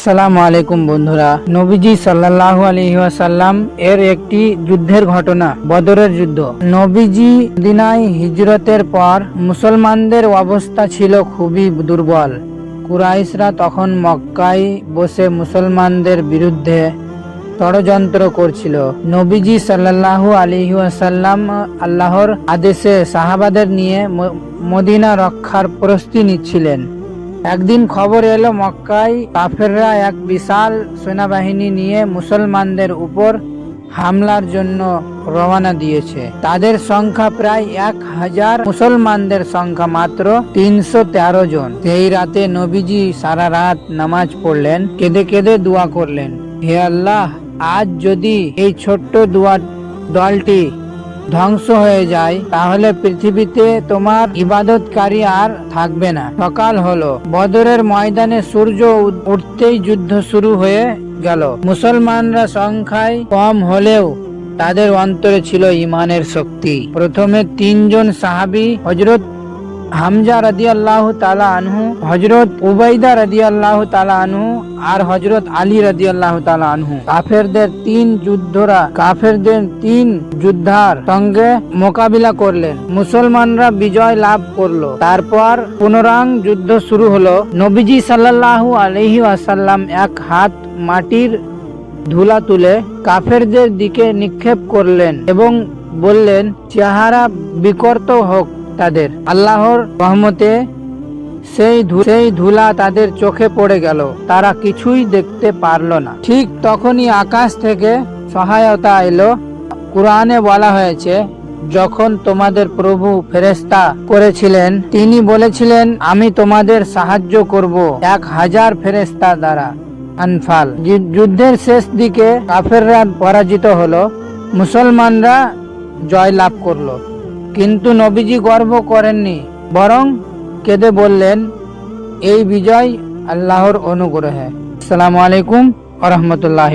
আসসালামু আলাইকুম বন্ধুরা। নবীজি সাল্লাল্লাহু আলাইহি ওয়াসাল্লাম এর একটি যুদ্ধের ঘটনা, বদরের যুদ্ধ। নবীজি দিনাই হিজরতের পর মুসলমানদের অবস্থা ছিল খুবই দুর্বল। কুরাইশরা তখন মক্কায় বসে মুসলমানদের বিরুদ্ধে ষড়যন্ত্র করছিল। নবীজি সাল্লাল্লাহু আলাইহি ওয়াসাল্লাম আল্লাহর আদেশে সাহাবাদের নিয়ে মদিনা রক্ষার প্রস্তুতি নিচ্ছিলেন। একদিন খবর এলো, মক্কায় কাফেররা এক বিশাল সেনাবাহিনী নিয়ে মুসলমানদের উপর হামলার জন্য রওনা দিয়েছে। তাদের সংখ্যা প্রায় এক হাজার। মুসলমানদের সংখ্যা মাত্র তিনশো তেরো জন। সেই রাতে নবীজি সারা রাত নামাজ পড়লেন, কেঁদে কেঁদে দোয়া করলেন। হে আল্লাহ, আজ যদি এই ছোট্ট দোয়া দলটি ধ্বংস হয়ে যায়, তাহলে পৃথিবীতে তোমার ইবাদতকারী আর থাকবে না। সকাল হলো, বদরের ময়দানে সূর্য উঠতেই যুদ্ধ শুরু হয়ে গেল। মুসলমানরা সংখ্যায় কম হলেও তাদের অন্তরে ছিল ইমানের শক্তি। প্রথমে তিনজন সাহাবি হজরত হামজা রাদি আল্লাহ তালা আনহু হজরত উবাইদা রাদি আল্লাহ তালা আনহু আর হজরত আলী রাদি আল্লাহ তালা আনহু। কাফেরদের তিন যুদ্ধরা, কাফেরদের তিন যোদ্ধার সঙ্গে মোকাবিলা করলেন। মুসলমানরা বিজয় লাভ করল। তারপর পুনরাং যুদ্ধ শুরু হলো। নবীজি সাল্লাল্লাহু আলহি আসাল্লাম এক হাত মাটির ধুলা তুলে কাফেরদের দিকে নিক্ষেপ করলেন এবং বললেন, চেহারা বিকর্ত হোক। তাদের। আল্লাহর রহমতে সেই সেই ধুলা তাদের চোখে পড়ে গেল। তারা কিছুই দেখতে পারল না। ঠিক তখনই আকাশ থেকে সহায়তা এলো। কোরআনে বলা হয়েছে, যখন তোমাদের প্রভু ফেরেস্তা করেছিলেন, তিনি বলেছিলেন, আমি তোমাদের সাহায্য করব এক হাজার ফেরেস্তা দ্বারা। আনফাল। যুদ্ধের শেষ দিকে কাফেররা পরাজিত হলো। মুসলমানরা জয় লাভ করল। কিন্তু নবীজি গর্ব করেননি, বরং কেঁদে বললেন, এই বিজয় আল্লাহর অনুগ্রহে। আসসালামু আলাইকুম আ রহমতুল্লাহ